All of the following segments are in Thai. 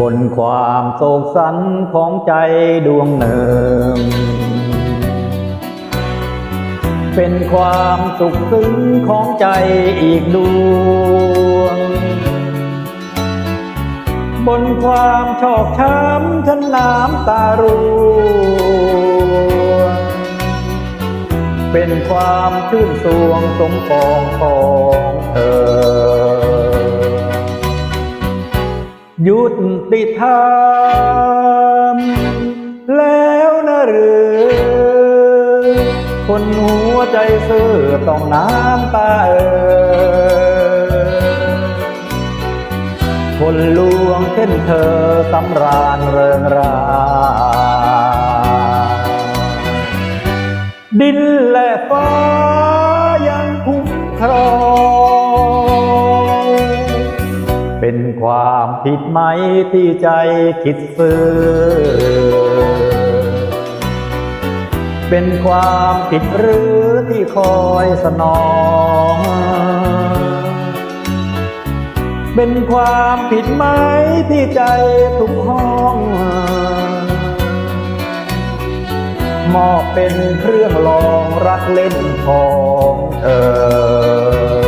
บนความโศกสันของใจดวงหนึ่ง เป็นความสุขซึ้งของใจอีกดวง บนความชอกช้ำฉันน้ำตาร่วงเป็นความชื่นสวงสมปองขอ ยุติธรรมแล้วนะหรือ คนหัวใจซื่อต้องน้ำตาเออคนลวงเช่นเธอสำราญเริงรา ความผิดไหมที่ใจคิดซื่อเป็นความผิดหรือที่คอยสนอง เป็นความผิดไหมที่ใจทุกห้องมอบเป็นเครื่องลองรักเล่นของเธอ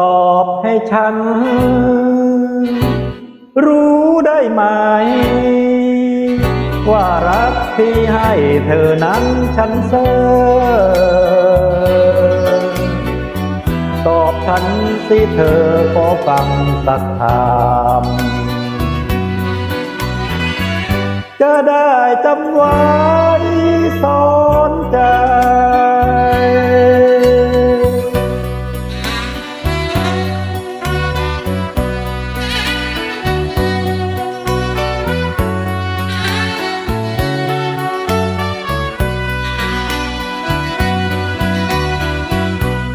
ตอบให้ฉัน รู้ได้ไหม ว่ารักที่ให้เธอนั้นฉันเซอตอบฉันสิเธอขอฟังสักคำจะได้จำไว้สอนใจ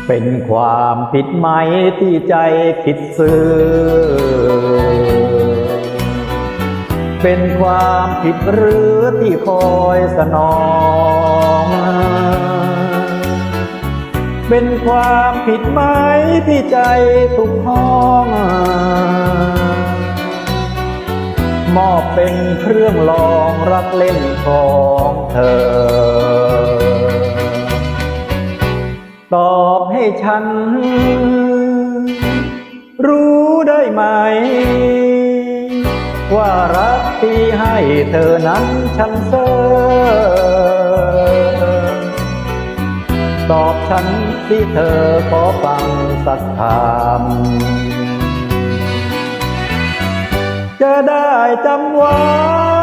เป็นความผิดไหมที่ใจคิดซื่อ เป็นความผิดหรือที่คอยสนอง เป็นความผิดไหมที่ใจทุกห้องมอบเป็นเครื่องลองรักเล่นของเธอ ฉัน รู้ได้ไหม ว่ารักที่ให้เธอนั้นฉันเซอตอบฉันที่เธอขอฟังสักคำจะได้จำไว้